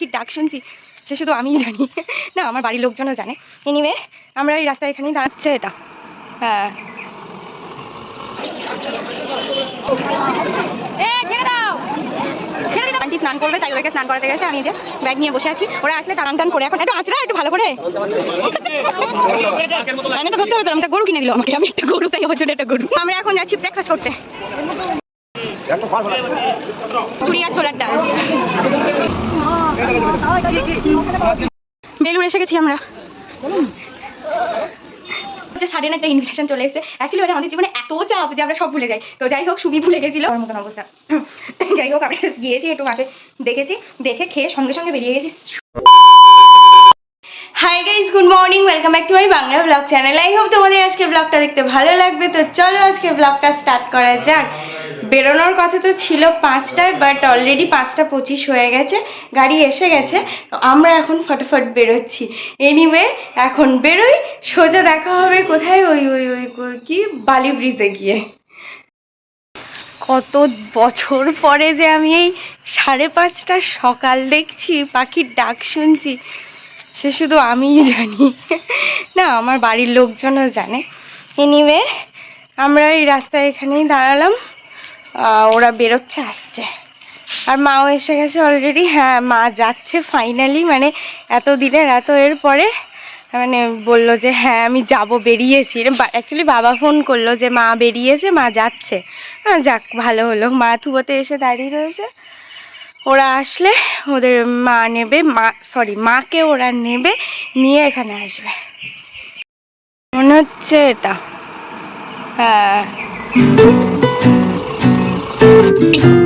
পাখির ডাক শুনছি সে শুধু আমিই জানি। না আমার বাড়ির লোকজনও জানে। এনিওয়ে আমরা এই রাস্তায় এখানেই দাঁড়াচ্ছে এটা। হ্যাঁ। আন্টি স্নান করবে তাই ওদেরকে স্নান করাতে গেছে। আমি যে ব্যাগ নিয়ে বসে আছি। ওরা আসলে টান টান করে এখন একটু আঁচড়া একটু ভালো করে। রান্নাটা করতে হবে তো আমি গরু কিনে দিল আমাকে। আমি একটা গরু তাই আমার একটা গরু। আমরা এখন যাচ্ছি ব্রেকফাস্ট করতে। চুড়ি বেলুড় এসে গেছি আমরা। যে সাডেন একটা ইনভিটেশন চলে এসেছে। অ্যাকচুয়ালি ওটা আমাদের জীবনে এত চাপ যে আমরা সব ভুলে যাই। তো যাই হোক, সুবি ভুলে গেছিল। আমার মতন অবস্থা। যাই হোক, আমরা গিয়েছি একটু মাঠে দেখেছি, দেখে খেয়ে সঙ্গে সঙ্গে বেরিয়ে গেছি। Hi guys good morning welcome back to my Bangla blog channel I hope তোমাদের আজকে ব্লগটা দেখতে ভালো লাগবে। তো চলো আজকে ব্লগটা স্টার্ট করা যাক। বেরোনোর কথা তো ছিল পাঁচটায় বাট অলরেডি পাঁচটা পঁচিশ হয়ে গেছে, গাড়ি এসে গেছে আমরা এখন ফটাফট বেরোচ্ছি। এনিওয়ে এখন বেরোই, সোজা দেখা হবে কোথায়? ওই ওই ওই কি? বালি ব্রিজে গিয়ে। কত বছর পরে যে আমি এই সাড়ে পাঁচটা সকাল দেখছি, পাখির ডাক শুনছি, সে শুধু আমিই জানি। না, আমার বাড়ির লোকজনও জানে। এনিওয়ে আমরা এই রাস্তায় এখানেই দাঁড়ালাম। ওরা বেরোচ্ছে, আসছে। আর মাও এসে গেছে অলরেডি হ্যাঁ মা যাচ্ছে ফাইনালি মানে এত দিনের, এত এর পরে মানে বলল যে হ্যাঁ আমি যাব, বেরিয়েছি। অ্যাকচুয়ালি বাবা ফোন করল যে, মা বেরিয়েছে, মা যাচ্ছে। হ্যাঁ যাক, ভালো হলো। মা থুবোতে এসে দাঁড়িয়ে রয়েছে। ওরা আসলে ওদের মা নেবে, মা সরি মাকে ওরা নেবে, নিয়ে এখানে আসবে। মনে হচ্ছে এটা। হ্যাঁ। পুজো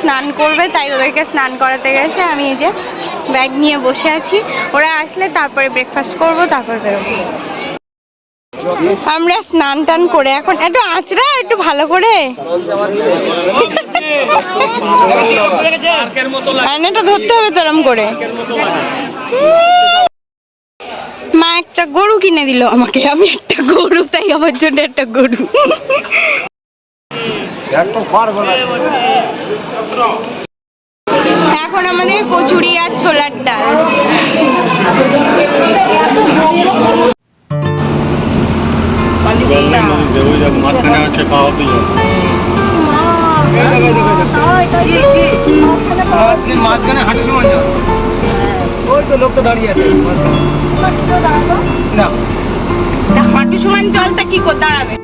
স্নান করবে, তাই ওদেরকে স্নান করাতে গেছে। আমি এই যে ব্যাগ নিয়ে বসে আছি। ওরা আসলে তারপরে ব্রেকফাস্ট করব, তারপর বেরোবো। আমরা স্নান টান করে এখন একটু আঁচড়া, একটু ভালো করে। ধরতে হবে তোরম করে। মা একটা গরু কিনে দিল আমাকে। আমি একটা গরু, তাই আমার জন্য একটা গরু। এখন আমাদের কচুরি আর ছোলার ডাল। মাঝখানে হচ্ছে খাওয়া মাঝখানে হাঁটছি মনে ওই তো লোকটা দাঁড়িয়ে আছে না হাঁটু সমান জলটা কি করে দাঁড়াবে।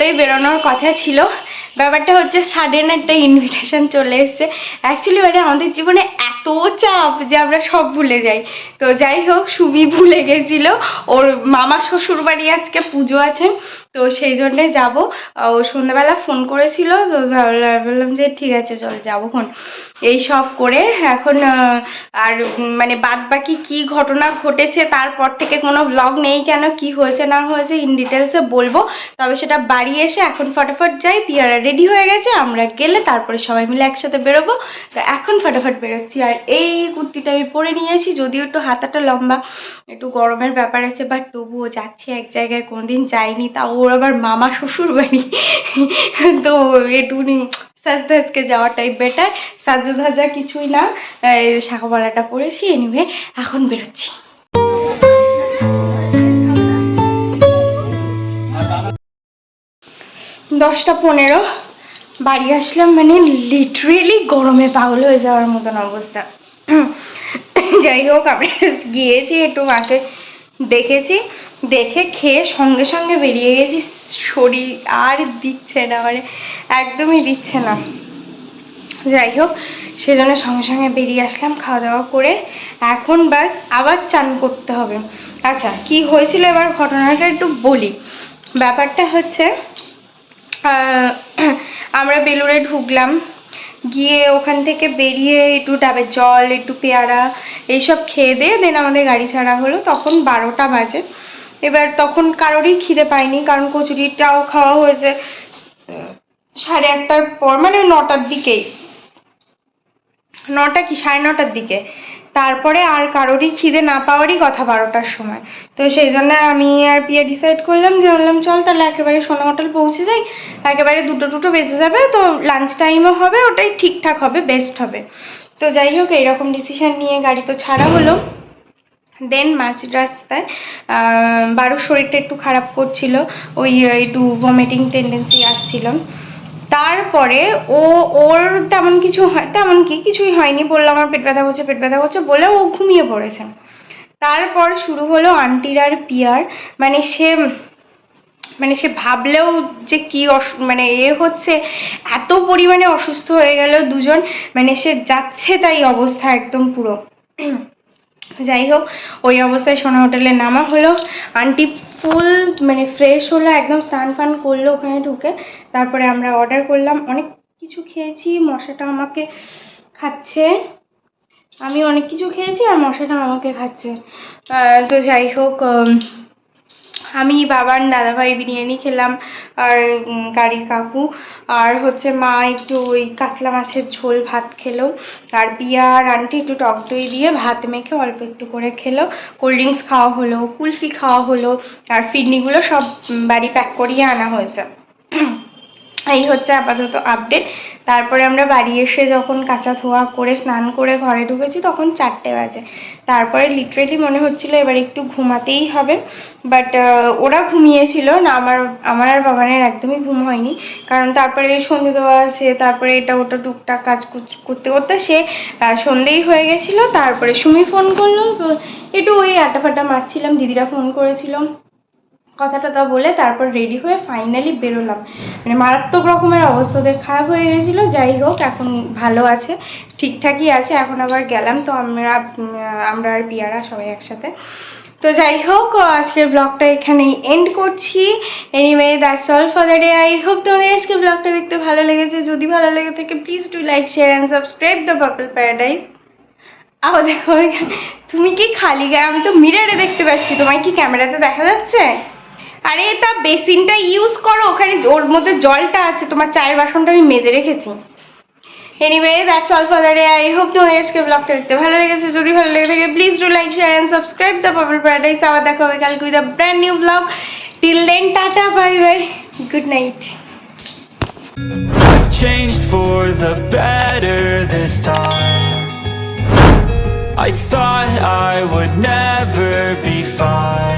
পনেরোতেই বেরোনোর কথা ছিল। ব্যাপারটা হচ্ছে সাডেন একটা ইনভিটেশন চলে এসছে। অ্যাকচুয়ালি মানে আমাদের জীবনে এত চাপ যে আমরা সব ভুলে যাই। তো যাই হোক, সুবি ভুলে গেছিল। ওর মামা শ্বশুর বাড়ি আজকে পুজো আছে। তো সেই জন্যে যাব। ও সন্ধ্যাবেলা ফোন করেছিল, তো বললাম যে ঠিক আছে, চল যাব খন এই সব করে এখন আর মানে বাদ বাকি কি ঘটনা ঘটেছে তারপর থেকে কোনো ব্লগ নেই কেন, কি হয়েছে না হয়েছে ইন ডিটেলসে বলব। তবে সেটা বাড়ি এসে এখন ফটাফট যাই, পিয়ারা রেডি হয়ে গেছে, আমরা গেলে তারপরে সবাই মিলে একসাথে বেরোবো। তো এখন ফটাফট বেরোচ্ছি। আর এই কুর্তিটা আমি পরে নিয়েছি যদিও একটু হাতাটা লম্বা, একটু গরমের ব্যাপার আছে বাট তবুও যাচ্ছি এক জায়গায়, কোনোদিন যাইনি তা ওর আবার মামা শ্বশুর বাড়ি তো একটুখানি সাজ ধাজকে যাওয়াটাই বেটার সাজা ধাজা কিছুই না। এই শাখামালাটা পরেছি এনিওয়ে এখন বেরোচ্ছি। দশটা পনেরো, বাড়ি আসলাম মানে লিটারেলি গরমে পাগল হয়ে যাওয়ার মতন অবস্থা। যাই হোক আমরা গিয়েছি একটু মাকে দেখেছি, দেখে খেয়ে সঙ্গে সঙ্গে বেরিয়ে গেছি। শরীর আর দিচ্ছে না মানে একদমই দিচ্ছে না। যাই হোক, সেজন্য সঙ্গে সঙ্গে বেরিয়ে আসলাম খাওয়া দাওয়া করে। এখন বাস আবার চান করতে হবে। আচ্ছা কি হয়েছিল এবার ঘটনাটা একটু বলি। ব্যাপারটা হচ্ছে আমরা বেলুড়ে ঢুকলাম। গিয়ে ওখান থেকে বেরিয়ে একটু ডাবের জল, একটু পেয়ারা এইসব খেয়ে দিয়ে দেন আমাদের গাড়ি ছাড়া হলো। তখন বারোটা বাজে। এবার তখন কারোরই খিদে পায়নি, কারণ কচুরিটাও খাওয়া হয়েছে সাড়ে আটটার পর মানে নটার দিকেই। নটা কি? সাড়ে নটার দিকে। তারপরে আর কারোরই খিদে না পাওয়ারই কথা বারোটার সময়। তো সেই জন্য আমি আর পিয়া ডিসাইড করলাম যে বললাম, চল তাহলে একেবারে সোনা হোটেল পৌঁছে যাই। একেবারে দুটো দুটো বেজে যাবে, তো লাঞ্চ টাইমও হবে, ওটাই ঠিকঠাক হবে বেস্ট হবে। তো যাই হোক, এইরকম ডিসিশন নিয়ে গাড়ি তো ছাড়া হলো। দেন মাঝ রাস্তায় বারোর শরীরটা একটু খারাপ করছিল, ওই একটু ভমিটিং টেন্ডেন্সি আসছিল। তারপরে ও, ওর তেমন কিছু হয়, তেমন কি কিছুই হয়নি বলল আমার পেট ব্যথা করছে, পেট ব্যথা করছে বলে ও ঘুমিয়ে পড়েছে। তারপর শুরু হলো আন্টির আর পিয়ার মানে সে মানে সে ভাবলেও যে কি মানে এ হচ্ছে, এত পরিমাণে অসুস্থ হয়ে গেল দুজন মানে সে যাচ্ছে তাই অবস্থা একদম পুরো। যাই হোক ওই অবস্থায় সোনা হোটেলে নামা হলো। আন্টি ফুল মানে ফ্রেশ হলো, একদম স্নান ফান করল ওখানে ঢুকে। তারপরে আমরা অর্ডার করলাম, অনেক কিছু খেয়েছি, মশাটা আমাকে খাচ্ছে। আমি অনেক কিছু খেয়েছি আর মশাটা আমাকে খাচ্ছে। তো যাই হোক আমি বাবার দাদাভাই বিরিয়ানি খেলাম আর গাড়ির কাকু। আর হচ্ছে মা একটু ওই কাতলা মাছের ঝোল ভাত খেলো। আর পিয়া আর আন্টি একটু টক দই দিয়ে ভাত মেখে অল্প একটু করে খেলো। কোল্ড ড্রিঙ্কস খাওয়া হলো, কুলফি খাওয়া হলো। আর ফিডনিগুলো সব বাড়ি প্যাক করিয়ে আনা হয়েছে। এই হচ্ছে আপাতত আপডেট তারপরে আমরা বাড়ি এসে যখন কাঁচা ধোয়া করে স্নান করে ঘরে ঢুকেছি তখন চারটে বাজে। তারপরে লিটারেলি মনে হচ্ছিল এবার একটু ঘুমাতেই হবে। বাট ওরা ঘুমিয়েছিল। না, আমার আমার আর বাবানের একদমই ঘুম হয়নি। কারণ তারপরে সন্ধে দেওয়া আছে, তারপরে এটা ওটা টুকটাক কাজ করতে করতে সে সন্ধেই হয়ে গেছিল। তারপরে সুমি ফোন করল। তো একটু ওই আটা ফাটা মারছিলাম, দিদিরা ফোন করেছিল। কথা টথা বলে তারপর রেডি হয়ে ফাইনালি বেরোলাম। মানে মারাত্মক রকমের অবস্থা ওদের খারাপ হয়ে গেছিল, যাই হোক, এখন ভালো আছে, ঠিকঠাকই আছে, এখন আবার গেলাম, তো আমরা আমরা আর পিয়ারা সবাই একসাথে। তো যাই হোক, আজকের ব্লগটা এখানেই এন্ড করছি। Anyway that's all for the day I hope তোমাদের আজকে ব্লগটা দেখতে ভালো লেগেছে। যদি ভালো লেগে থাকে please do like share and subscribe the Purple Paradise আবার দেখো, তুমি কি খালি গায়ে? আমি তো মিরারে দেখতে পাচ্ছি। তোমায় কি ক্যামেরাতে দেখা যাচ্ছে? আরে, তা বেসিনটা ইউজ করো, ওখানে ওর মধ্যে জলটা আছে, তোমার চায়ের বাসনটা আমি মেজে রেখেছি। Anyway that's all for the I hope তোমার আজকে ব্লগটা দেখতে ভালো লেগেছে। যদি ভালো লেগে থাকে please do like share and subscribe the Purple Paradise আবার দেখা হবে কালকে with a brand new blog till then tata bye bye good night changed for the better this time. I thought I would never be fine.